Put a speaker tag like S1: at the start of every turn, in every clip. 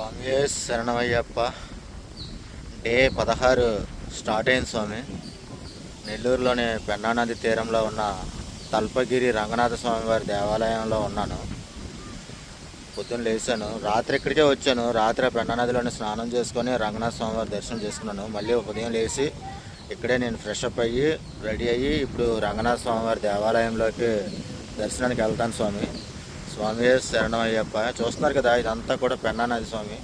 S1: స్వామి శరణమయ్యప్ప. డే పదహారు స్టార్ట్ అయింది స్వామి. నెల్లూరులోని పెన్నానది తీరంలో ఉన్న తల్పగిరి రంగనాథ స్వామి వారి దేవాలయంలో ఉన్నాను. పొద్దున్న లేచాను. రాత్రి ఇక్కడికే వచ్చాను. రాత్రి ఆ స్నానం చేసుకొని రంగనాథ స్వామి వారి దర్శనం చేసుకున్నాను. మళ్ళీ ఉదయం లేచి ఇక్కడే నేను ఫ్రెష్ అప్ అయ్యి రెడీ అయ్యి ఇప్పుడు రంగనాథ స్వామి వారి దేవాలయంలోకి దర్శనానికి వెళ్తాను స్వామి. స్వామి శరణం అయ్యప్ప చూస్తున్నారు కదా ఇదంతా కూడా పెన్నా నది స్వామి.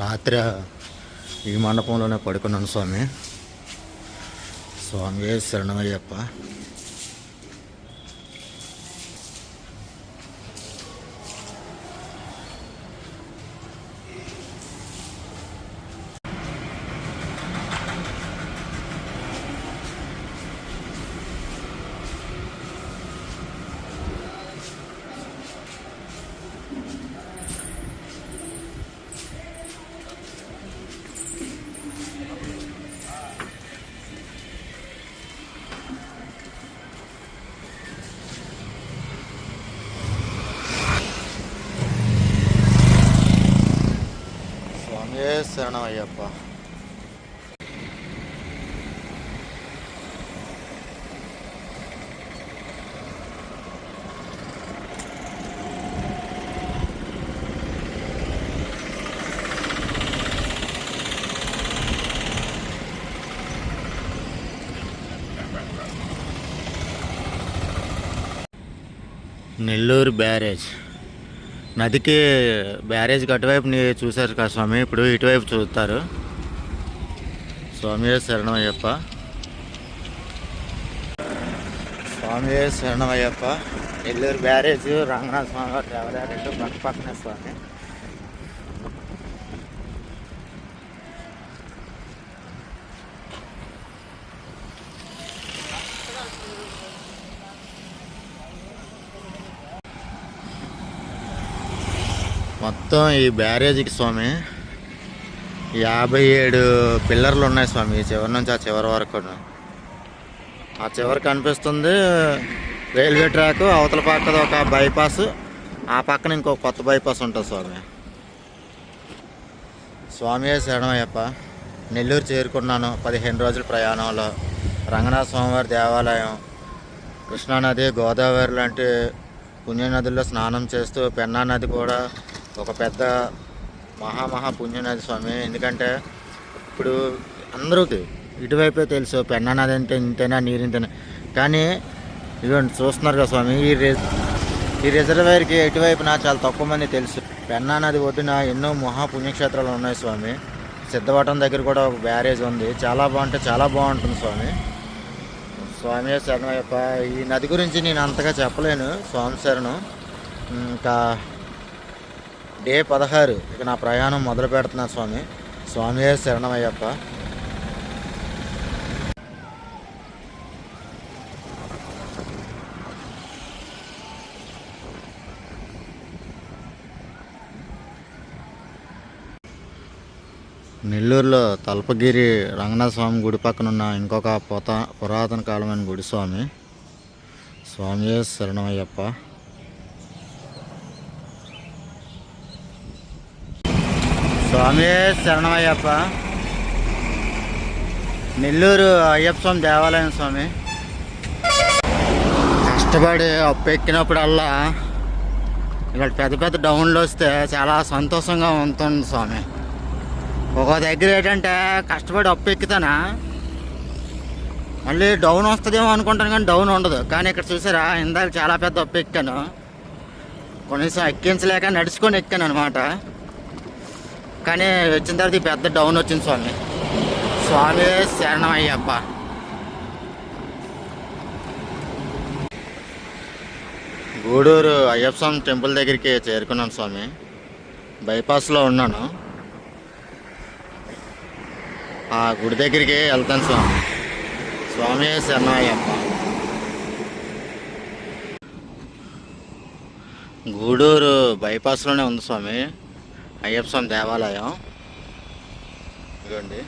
S1: రాత్రి ఈ మండపంలోనే పడుకున్నాను స్వామి. స్వామి శరణమయ్యప్ప. స్వామి శరణమయ్యప్ప నెల్లూరు బ్యారేజ్ నదికి బ్యారేజ్ అటువైపు చూశారు కదా స్వామి ఇప్పుడు ఇటువైపు చూస్తారు. స్వామి శరణమయ్యప్ప. స్వామి శరణమయ్యప్ప. ఎల్లూరు బ్యారేజ్ రంగనాథ స్వామి వారి దేవాలయం రెండు పక్క పక్కనే స్వామి. మొత్తం ఈ బ్యారేజీకి స్వామి యాభై ఏడు పిల్లర్లు ఉన్నాయి స్వామి ఈ చివరి నుంచి ఆ చివరి వరకు ఆ చివరి కనిపిస్తుంది రైల్వే ట్రాక్ అవతల పక్కన ఒక బైపాస్ ఆ పక్కన ఇంకో కొత్త బైపాస్ ఉంటుంది స్వామి. స్వామి శరణయ్యప్ప నెల్లూరు చేరుకున్నాను పదిహేను రోజుల ప్రయాణంలో. రంగనాథ స్వామివారి దేవాలయం కృష్ణానది గోదావరి లాంటి పుణ్యనదుల్లో స్నానం చేస్తూ పెన్నా నది కూడా ఒక పెద్ద మహా మహా పుణ్యనది స్వామి. ఎందుకంటే ఇప్పుడు అందరికీ ఇటువైపే తెలుసు పెన్నా నది అంటే ఇంతేనా నీరు ఇంతేనా. కానీ ఇదిగోండి చూస్తున్నారు కదా స్వామి ఈ రిజ ఈ రిజర్వేర్కి ఎటువైపున చాలా తక్కువ మంది తెలుసు. పెన్నా నది ఒడ్డున ఎన్నో మహా పుణ్యక్షేత్రాలు ఉన్నాయి స్వామి. సిద్ధవటం దగ్గర కూడా ఒక బ్యారేజ్ ఉంది. చాలా బాగుంటే చాలా బాగుంటుంది స్వామి. స్వామి శరణయ్యప్ప ఈ నది గురించి నేను అంతగా చెప్పలేను స్వామి శరణం. ఇంకా డే పదహారు. ఇక నా ప్రయాణం మొదలు పెడుతున్నా స్వామి. స్వామి శరణమయ్యప్ప. నెల్లూరులో తలపగిరి రంగనాథ స్వామి గుడి పక్కన ఉన్న ఇంకొక పుత పురాతన కాలమైన గుడి స్వామి. స్వామి శరణమయ్యప్ప. స్వామి శరణమయ్యప్ప. నెల్లూరు అయ్యప్ప స్వామి దేవాలయం స్వామి. కష్టపడి అప్పు ఎక్కినప్పుడల్లా ఇక్కడ పెద్ద పెద్ద డౌన్లు వస్తే చాలా సంతోషంగా ఉంటుంది స్వామి. ఒక దగ్గర ఏంటంటే కష్టపడి అప్పు ఎక్కుతానా మళ్ళీ డౌన్ వస్తుందేమో అనుకుంటాను కానీ డౌన్ ఉండదు. కానీ ఇక్కడ చూసారా ఇందాక చాలా పెద్ద అప్పు ఎక్కాను ఎక్కించలేక నడుచుకొని ఎక్కాను అనమాట కానీ వచ్చిన తర్వాత పెద్ద డౌన్ వచ్చింది స్వామి. స్వామి శరణం అయ్యప్ప గూడూరు అయ్యప్ప స్వామి టెంపుల్ దగ్గరికి చేరుకున్నాను స్వామి. బైపాస్లో ఉన్నాను. ఆ గుడి దగ్గరికి వెళ్తాను స్వామి. స్వామి శరణం అయ్యప్ప గూడూరు బైపాస్లోనే ఉంది స్వామి. అయ్యప్ప స్వామి దేవాలయం. ఇదిగోండి.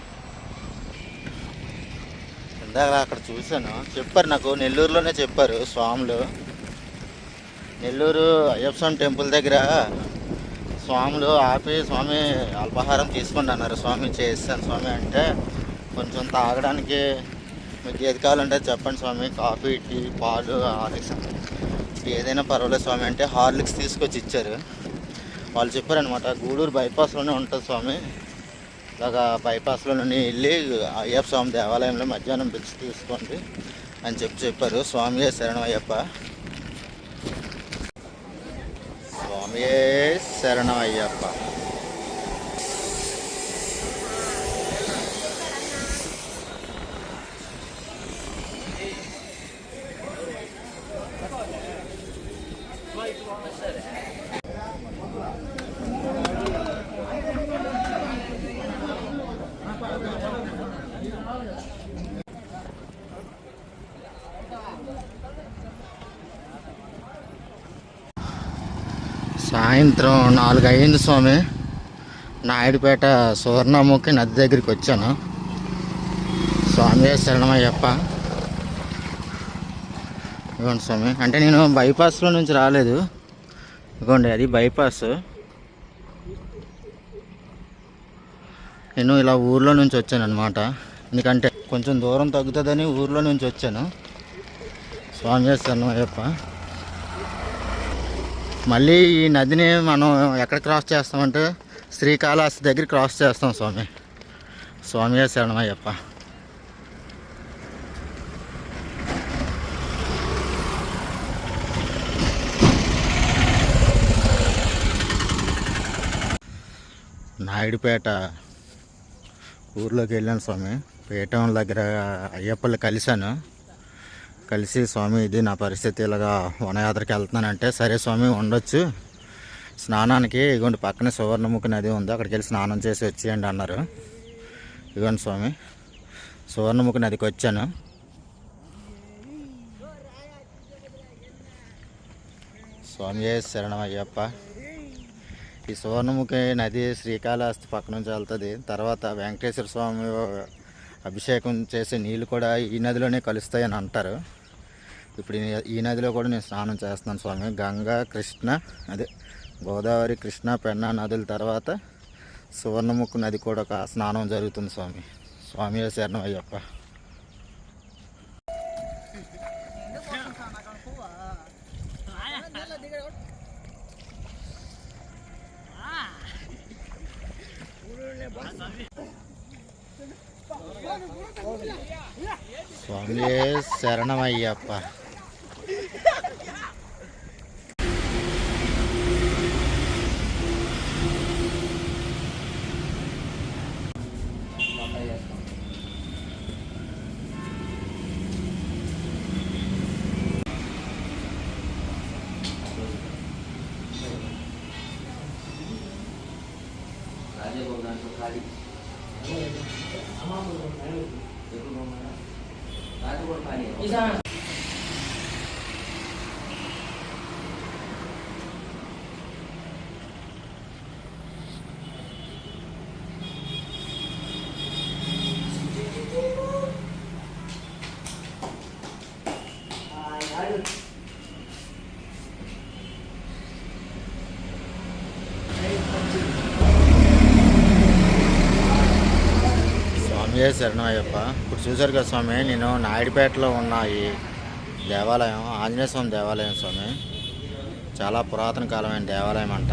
S1: ఇందాక అక్కడ చూశాను. చెప్పారు నాకు నెల్లూరులోనే చెప్పారు స్వాములు. నెల్లూరు అయ్యప్ప స్వామి టెంపుల్ దగ్గర స్వాములు ఆపి స్వామి అల్పాహారం తీసుకోండి అన్నారు. స్వామి చేస్తాను స్వామి అంటే కొంచెం తాగడానికి మీకు ఏది కావాలంటే చెప్పండి స్వామి. కాఫీ టీ పాలు హార్లిక్స్. ఏదైనా పర్వాలేదు స్వామి అంటే హార్లిక్స్ తీసుకొచ్చి ఇచ్చారు. వాళ్ళు చెప్పారనమాట గూడూరు బైపాస్లోనే ఉంటుంది స్వామి. ఇలాగా బైపాస్లో నుండి వెళ్ళి అయ్యప్ప స్వామి దేవాలయంలో మధ్యాహ్నం పిలిచి తీసుకోండి అని చెప్పి చెప్పారు. స్వామి శరణం అయ్యప్ప. స్వామియే శరణం అయ్యప్ప. సాయంత్రం నాలుగు అయింది స్వామి. నాయుడుపేట సువర్ణముఖి నది దగ్గరికి వచ్చాను. స్వామి శరణమయ్యప్ప. ఇదిగోండి స్వామి. అంటే నేను బైపాస్లో నుంచి రాలేదు. ఇదిగోండి అది బైపాస్. నేను ఇలా ఊర్లో నుంచి వచ్చాను అనమాట ఎందుకంటే కొంచెం దూరం తగ్గుతుందని ఊర్లో నుంచి వచ్చాను. స్వామి శరణమయ్యప్ప. మళ్ళీ ఈ నదిని మనం ఎక్కడ క్రాస్ చేస్తామంటే శ్రీకాళహస్తి దగ్గర క్రాస్ చేస్తాం స్వామి. స్వామి శరణమయ్యప్ప నాయుడుపేట ఊర్లోకి వెళ్ళాను స్వామి. పీఠం దగ్గర అయ్యప్పలు కలిశాను. కలిసి స్వామి ఇది నా పరిస్థితి. ఇలాగా వనయాత్రకి వెళ్తున్నానంటే సరే స్వామి ఉండొచ్చు. స్నానానికి ఇగోండి పక్కనే సువర్ణముఖి నది ఉంది. అక్కడికి వెళ్ళి స్నానం చేసి వచ్చేయండి అన్నారు. ఇగోండి స్వామి సువర్ణముఖి నదికి వచ్చాను. స్వామి శరణం అయ్యప్ప. ఈ సువర్ణముఖి నది శ్రీకాళహస్తి పక్క నుంచి వెళ్తుంది. తర్వాత వెంకటేశ్వర స్వామి అభిషేకం చేసే నీళ్ళు కూడా ఈ నదిలోనే కలుస్తాయని అంటారు. ఇప్పుడు ఈ- ఈ నదిలో కూడా నేను స్నానం చేస్తున్నాను స్వామి. గంగా కృష్ణ అదే గోదావరి కృష్ణ పెన్నా నదుల తర్వాత సువర్ణముఖి నది కూడా ఒక స్నానం జరుగుతుంది స్వామి. స్వామి శరణం అయ్యప్ప. స్వామి శరణం అయ్యప్ప స్వామి శరణం అయ్యప్ప ఇప్పుడు చూశారు కదా స్వామి నేను నాయుడుపేటలో ఉన్న ఈ దేవాలయం ఆంజనేయ స్వామి దేవాలయం స్వామి. చాలా పురాతన కాలమైన దేవాలయం అంట.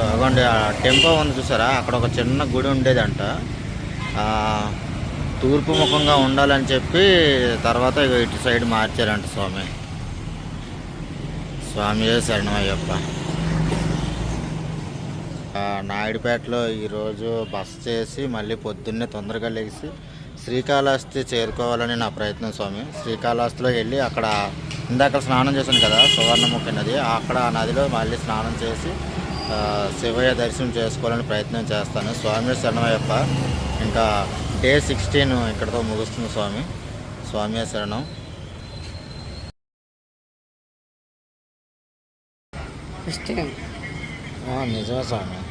S1: అదిగోండి ఆ టెంపో ఉంది చూసారా? అక్కడ ఒక చిన్న గుడి ఉండేదంట. తూర్పు ముఖంగా ఉండాలని చెప్పి తర్వాత ఇగో ఇటు సైడ్ మార్చారంట స్వామి. స్వామి శరణమయ్యప్ప. నాయుడుపేటలో ఈరోజు బస్ చేసి మళ్ళీ పొద్దున్నే తొందరగా లేచి శ్రీకాళహస్తి చేరుకోవాలని నా ప్రయత్నం స్వామి. శ్రీకాళహస్తిలో వెళ్ళి అక్కడ ఇందాక స్నానం చేశాను కదా సువర్ణముఖి నది. అక్కడ ఆ నదిలో మళ్ళీ స్నానం చేసి శివయ్య దర్శనం చేసుకోవాలని ప్రయత్నం చేస్తాను. స్వామి శరణమయ్యప్ప ఇంకా డే సిక్స్టీన్ ఇక్కడతో ముగుస్తుంది స్వామి. స్వామి శరణం. నిజమే స్వామి.